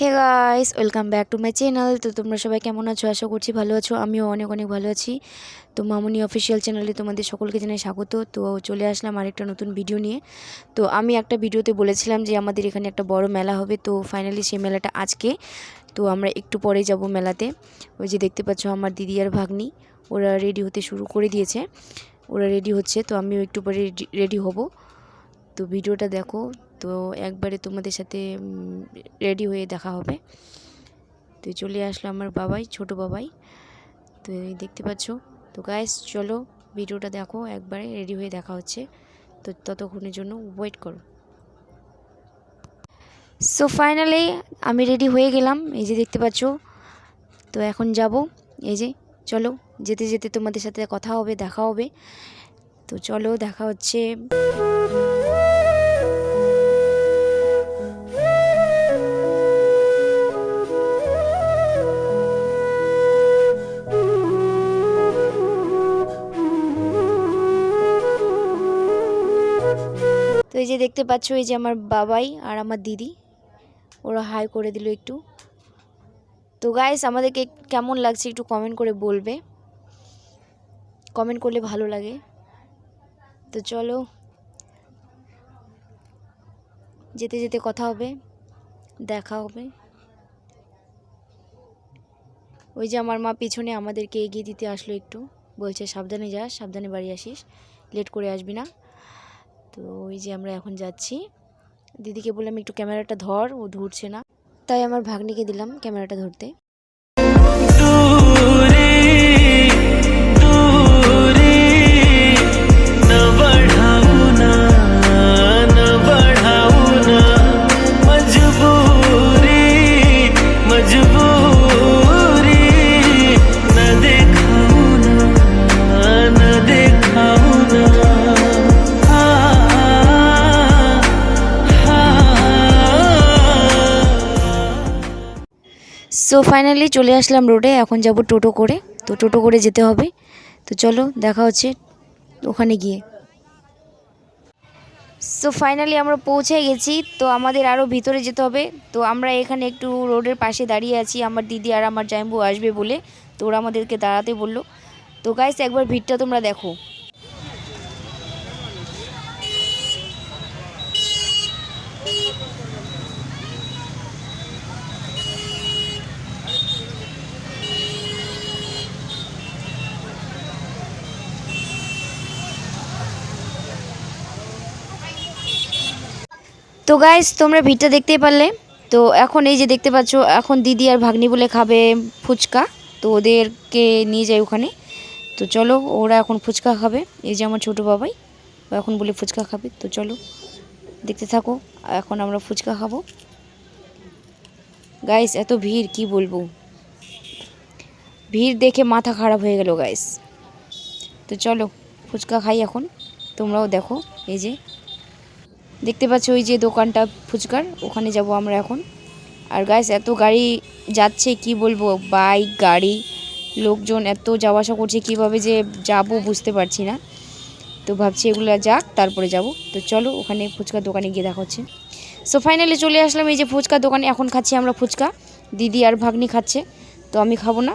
Hey guys welcome back to my channel তো তোমরা সবাই কেমন আছো? আশা করছি ভালো আছো। আমিও অনেক অনেক ভালো আছি। তো মামুনি অফিসিয়াল চ্যানেলে তোমাদের সকলকে জানাই স্বাগত। তো চলে আসলাম আরেকটা নতুন ভিডিও নিয়ে। তো আমি একটা ভিডিওতে বলেছিলাম যে আমাদের এখানে একটা বড় মেলা হবে। তো ফাইনালি সেই মেলাটা আজকে। তো আমরা একটু পরে যাব মেলাতে। ওই যে দেখতে পাচ্ছ আমার দিদি আর ভাগ্নি। ওরা রেডি হতে শুরু করে দিয়েছে। ওরা রেডি হচ্ছে। তো আমিও একটু পরে রেডি হব। তো ভিডিওটা দেখো। তো একবারে তোমাদের সাথে রেডি হয়ে দেখা হবে। তো চলে আসলো আমার বাবাই, ছোট বাবাই। তো দেখতে পাচ্ছ? তো গাইস চলো ভিডিওটা দেখো, একবারে রেডি হয়ে দেখা হচ্ছে। তো ততক্ষণের জন্য ওয়েট করো। সো ফাইনালি আমি রেডি হয়ে গেলাম। এই যে দেখতে পাচ্ছ? তো এখন যাব। এই যে, চলো, যেতে যেতে তোমাদের সাথে কথা হবে, দেখা হবে। তো চলো, দেখা হচ্ছে। এই যে দেখতে পাচ্ছ, এই যে আমার বাবাই আর আমার দিদি, ওরা হাই করে দিল একটু। তো গাইস আমাদেরকে কেমন লাগছে একটু কমেন্ট করে বলবে। কমেন্ট করলে ভালো লাগে। তো চলো, যেতে যেতে কথা হবে, দেখা হবে। ওই যে আমার মা পিছনে আমাদেরকে এগিয়ে দিতে আসলো একটু, বলছে, সাবধানে যাস সাবধানে বাড়ি আসিস লেট করে আসবি না। তো ওই যে আমরা এখন যাচ্ছি। দিদিকে বললাম, একটু ক্যামেরাটা ধর, ও ধরছে না। তাই আমার ভাগ্নিকে দিলাম ক্যামেরাটা ধরতে। সো ফাইনালি চলে আসলাম রোডে এখন যাব টোটো করে। তো টোটো করে যেতে হবে। তো চলো, দেখা হচ্ছে ওখানে গিয়ে। সো ফাইনালি আমরা পৌঁছে গেছি। তো আমাদের আরও ভিতরে যেতে হবে। তো আমরা এখানে একটু রোডের পাশে দাঁড়িয়ে আছি। আমার দিদি আর আমার জাইম্বু আসবে বলে। তো ওরা আমাদেরকে দাঁড়াতে বলল। তো গাইস একবার ভিড়টা তোমরা দেখো তো গাইস তোমরা ভিড়টা দেখতে পারলে। তো এখন এই যে দেখতে পাচ্ছ, এখন দিদি আর ভাগ্নি বলে খাবে ফুচকা। তো ওদেরকে নিয়ে যাই ওখানে। তো চলো, ওরা এখন ফুচকা খাবে। এই যে আমার ছোটো বাবাই, ও এখন বলে ফুচকা খাবে। তো চলো, দেখতে থাকো, এখন আমরা ফুচকা খাব। গাইস এত ভিড়, কি বলব? ভিড় দেখে মাথা খারাপ হয়ে গেল গাইস তো চলো, ফুচকা খাই এখন। তোমরাও দেখো, এই যে। দেখতে পাচ্ছ ওই যে দোকানটা ফুচকার, ওখানে যাব আমরা এখন। আর গাইস এত গাড়ি যাচ্ছে, কি বলব? বাইক গাড়ি, লোকজন এত যাওয়া আসা করছে, কীভাবে যে যাব বুঝতে পারছি না। তো ভাবছি এগুলো যাক, তারপরে যাব। তো চলো, ওখানে ফুচকার দোকানে গিয়ে দেখা হচ্ছে সো ফাইনালি চলে আসলাম, এই যে ফুচকার দোকানে, এখন খাচ্ছি আমরা ফুচকা। দিদি আর ভাগ্নি খাচ্ছে, তো আমি খাব না।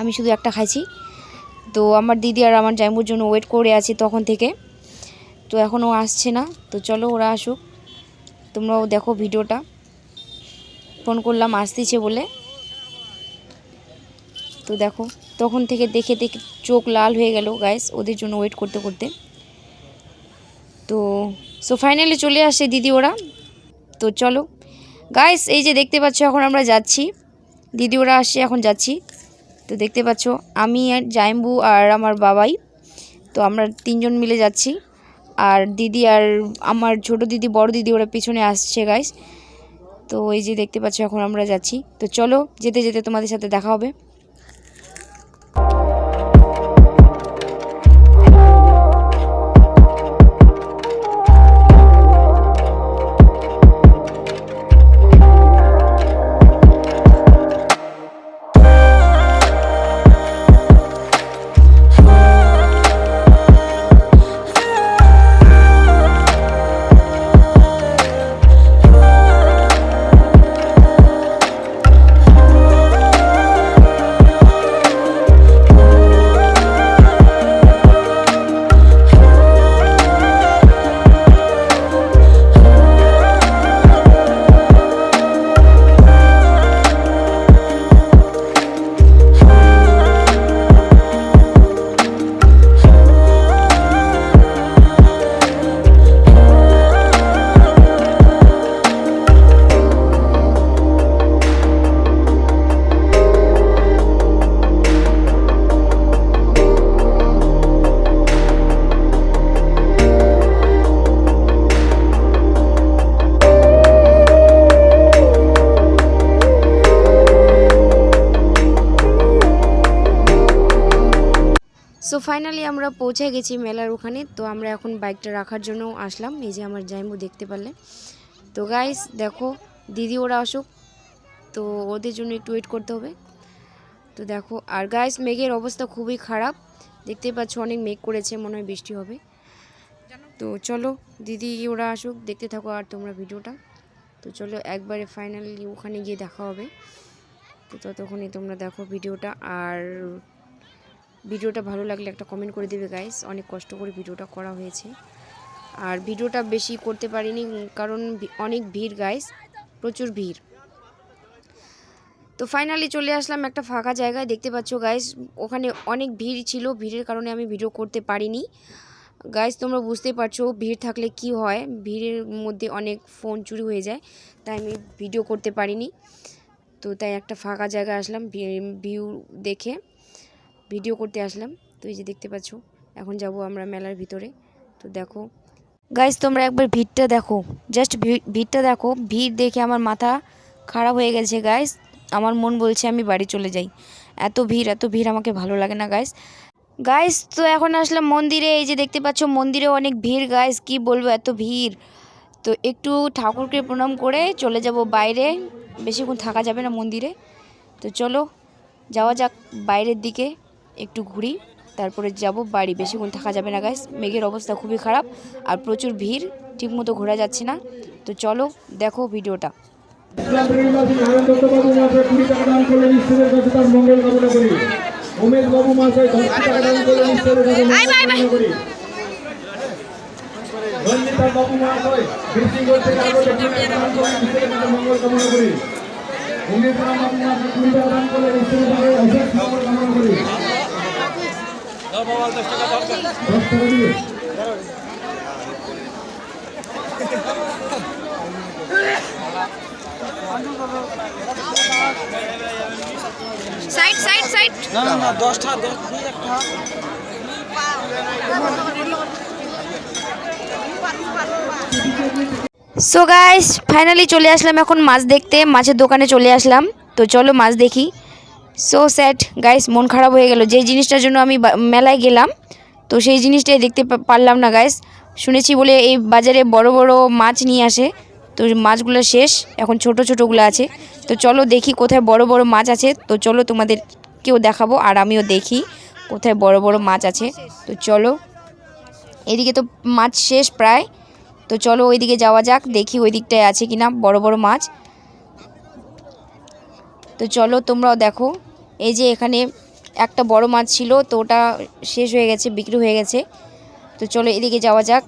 আমি শুধু একটা খাইছি। তো আমার দিদি আর আমার জাইমুর জন্য ওয়েট করে আছি তখন থেকে। তো এখনও আসছে না। তো চলো ওরা আসুক। তোমরাও দেখো ভিডিওটা। ফোন করলাম, আসতেছে বলে। তো দেখো, তখন থেকে দেখে দেখে চোখ লাল হয়ে গেল গাইস ওদের জন্য ওয়েট করতে করতে। তো সো ফাইনালি চলে আসে দিদি ওরা। তো চলো গাইস এই যে দেখতে পাচ্ছ, এখন আমরা যাচ্ছি। দিদি ওরা আসছে, এখন যাচ্ছি। তো দেখতে পাচ্ছ, আমি আর জাইম্বু আর আমার বাবাই। তো আমরা তিনজন মিলে যাচ্ছি। আর দিদি আর আমার ছোট দিদি, বড় দিদি ওরা পিছনে আসছে গাইস তো এই যে দেখতে পাচ্ছ, এখন আমরা যাচ্ছি। তো চলো, যেতে যেতে তোমাদের সাথে দেখা হবে। ফাইনালি আমরা পৌঁছে গেছি মেলার ওখানে। তো আমরা এখন বাইকটা রাখার জন্য আসলাম। এই যে আমার জাইমু দেখতে পারলে। তো গাইস দেখো, দিদি ওরা আসুক। তো ওদের জন্য একটু ওয়েট করতে হবে। তো দেখো, আর গাইস মেঘের অবস্থা খুবই খারাপ। দেখতে পাচ্ছ অনেক মেঘ করেছে, মনে হয় বৃষ্টি হবে। তো চলো, দিদি ওরা আসুক। দেখতে থাকো আর তোমরা ভিডিওটা। তো চলো, একবারে ফাইনালি ওখানে গিয়ে দেখা হবে। তো ততক্ষণই তোমরা দেখো ভিডিওটা। আর ভিডিওটা ভালো লাগলে একটা কমেন্ট করে দেবে গাইস অনেক কষ্ট করে ভিডিওটা করা হয়েছে। আর ভিডিওটা বেশি করতে পারিনি, কারণ অনেক ভিড় গাইস প্রচুর ভিড়। তো ফাইনালি চলে আসলাম একটা ফাঁকা জায়গায়। দেখতে পাচ্ছ গাইস ওখানে অনেক ভিড় ছিল। ভিড়ের কারণে আমি ভিডিও করতে পারিনি। গাইস তোমরা বুঝতেই পারছ, ভিড় থাকলে কি হয়? ভিড়ের মধ্যে অনেক ফোন চুরি হয়ে যায়, তাই আমি ভিডিও করতে পারিনি। তো তাই একটা ফাঁকা জায়গায় আসলাম ভিউ দেখে। ভিডিও করতে আসলাম। তো এই যে দেখতে পাচ্ছ, এখন যাব আমরা মেলার ভিতরে। তো দেখো গাইস তোমরা একবার ভিড়টা দেখো। জাস্ট ভিড়টা দেখো। ভিড় দেখে আমার মাথা খারাপ হয়ে গেছে গাইস আমার মন বলছে আমি বাড়ি চলে যাই। এত ভিড় এত ভিড় আমাকে ভালো লাগে না গাইস গাইস তো এখন আসলাম মন্দিরে। এই যে দেখতে পাচ্ছ মন্দিরে অনেক ভিড় গাইস কি বলব, এত ভিড়। তো একটু ঠাকুরকে প্রণাম করে চলে যাব বাইরে। বেশিক্ষণ থাকা যাবে না মন্দিরে। তো চলো, যাওয়া যাক বাইরের দিকে। একটু ঘুরি, তারপরে যাব বাড়ি। বেশিক্ষণ থাকা যাবে না গাইস মেঘের অবস্থা খুবই খারাপ আর প্রচুর ভিড়, ঠিকমতো ঘোরা যাচ্ছে না। তো চলো, দেখো ভিডিওটা। করি উমেশ করি করি রাম কুড়ি টাকা দান মঙ্গল কামনা করি সাইড সাইড সাইড। না না না দশটা দশ দুই একটা। সো গাইস ফাইনালি চলে আসলাম এখন মাছ দেখতে মাছের দোকানে চলে আসলাম। তো চলো মাছ দেখি। সো স্যাড গাইস মন খারাপ হয়ে গেল। যে জিনিসটার জন্য আমি মেলায় গেলাম, তো সেই জিনিসটাই দেখতে পারলাম না গাইস শুনেছি বলে এই বাজারে বড় বড় মাছ নিয়ে আসে, তো মাছগুলো শেষ, এখন ছোট ছোটোগুলো আছে। তো চলো দেখি কোথায় বড় বড় মাছ আছে। তো চলো তোমাদেরকেও দেখাবো, আর আমিও দেখি কোথায় বড় বড় মাছ আছে। তো চলো, এদিকে তো মাছ শেষ প্রায়। তো চলো ওইদিকে যাওয়া যাক, দেখি ওই দিকটায় আছে কিনা বড় বড় মাছ। তো চলো তোমরাও দেখো। এই যে এখানে একটা বড় মাছ ছিল, তো ওটা শেষ হয়ে গেছে, বিক্রি হয়ে গেছে। তো চলো এদিকে যাওয়া যাক।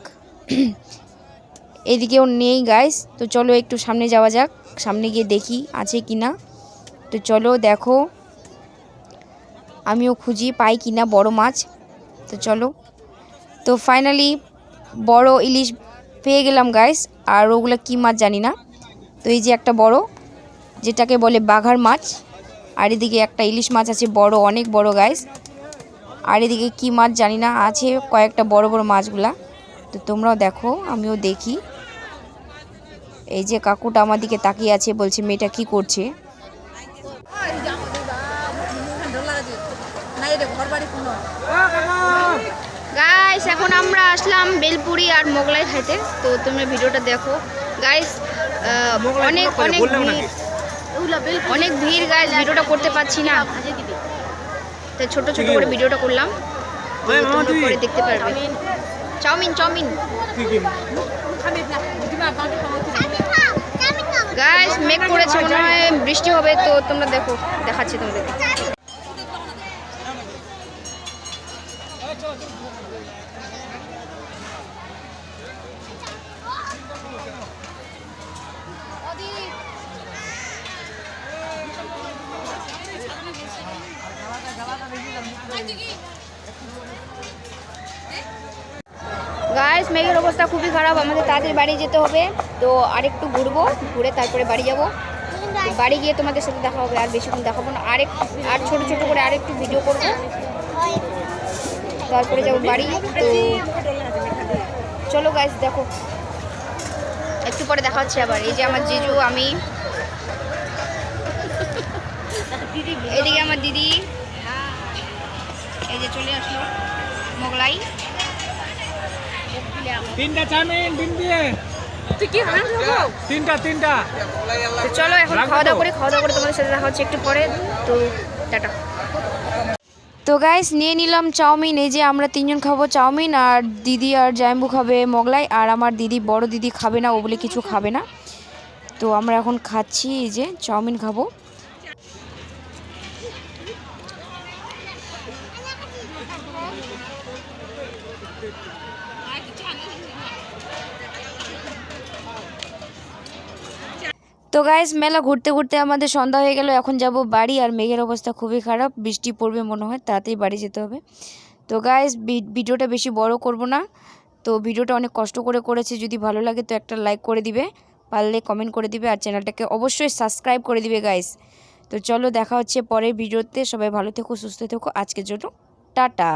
এদিকেও নেই গাইস তো চলো একটু সামনে যাওয়া যাক। সামনে গিয়ে দেখি আছে কি না। তো চলো দেখো। আমিও খুঁজি, পাই কি না বড় মাছ। তো চলো। তো ফাইনালি বড় ইলিশ পেয়ে গেলাম গাইস আর ওগুলো কী মাছ জানি না। তো এই যে একটা বড়, যেটাকে বলে বাঘার মাছ। আর এদিকে একটা ইলিশ মাছ আছে বড় অনেক বড় গাইস আর এদিকে কী মাছ জানি না আছে কয়েকটা বড় বড় মাছগুলা। তো তোমরাও দেখো আমিও দেখি। এই যে কাকুটা আমার দিকে তাকিয়ে আছে বলছে মেয়েটা কি করছে? গাইস এখন আমরা আসলাম বেলপুরি আর মোগলাই খাইতে। তো তোমরা ভিডিওটা দেখো। গাইস অনেক অনেক ভিড়। অনেক ভিড় গায়ে ভিডিওটা করতে পারছি না। তো ছোট ছোট করে ভিডিওটা করলাম। পরে দেখতে পারবে। চাউমিন। চাউমিন গাইস মেঘ করেছে মনে হয় বৃষ্টি হবে তো তোমরা দেখো দেখাচ্ছি তোমাদেরকে। গাইস মেঘের অবস্থা খুবই খারাপ। আমাদের তাড়াতাড়ি বাড়ি যেতে হবে। তো আরেকটু ঘুরবো, ঘুরে তারপরে বাড়ি যাব। বাড়ি গিয়ে তোমাদের সাথে দেখা হবে, আর বেশিক্ষণ দেখাবো না। আরেক, আর ছোট ছোট করে আরেকটু ভিডিও করব। তারপরে যাব বাড়ি। তো চলো গাইস দেখো। একটু পরে দেখা হচ্ছে আবার। এই যে আমার জিজু, আমি। এদিকে আমার দিদি। এই যে চলে আসলো মোগলাই। তিনটা চাউমিন ডিম দিয়ে। তুই কি তিনটা তিনটা। তো চলো এখন খাওয়া দাওয়া করে খাওয়া দাওয়া করে তোমাদের সাথে দেখা হচ্ছে একটু পরে। তো টাটা। তো গাইস নিয়ে নিলাম চাউমিন। এই যে আমরা তিনজন খাব চাউমিন আর দিদি আর জাম্বু খাবে মোগলাই আর আমার দিদি বড় দিদি খাবে না ও বলে কিছু খাবে না। তো আমরা এখন খাচ্ছি এই যে চাউমিন খাব। তো গাইস মেলা ঘুরতে ঘুরতে আমাদের সন্ধ্যা হয়ে গেল। এখন যাব বাড়ি আর মেঘের অবস্থা খুবই খারাপ। বৃষ্টি পড়বে মনে হয়, তাড়াতাড়ি বাড়ি যেতে হবে। তো গাইস ভিডিওটা বেশি বড় করব না। তো ভিডিওটা অনেক কষ্ট করে করেছে। যদি ভালো লাগে তো একটা লাইক করে দিবে, পারলে কমেন্ট করে দিবে। আর চ্যানেলটাকে অবশ্যই সাবস্ক্রাইব করে দিবে গাইস তো চলো দেখা হচ্ছে পরের ভিডিওতে। সবাই ভালো থেকো, সুস্থ থেকো। আজকের জন্য টাটা।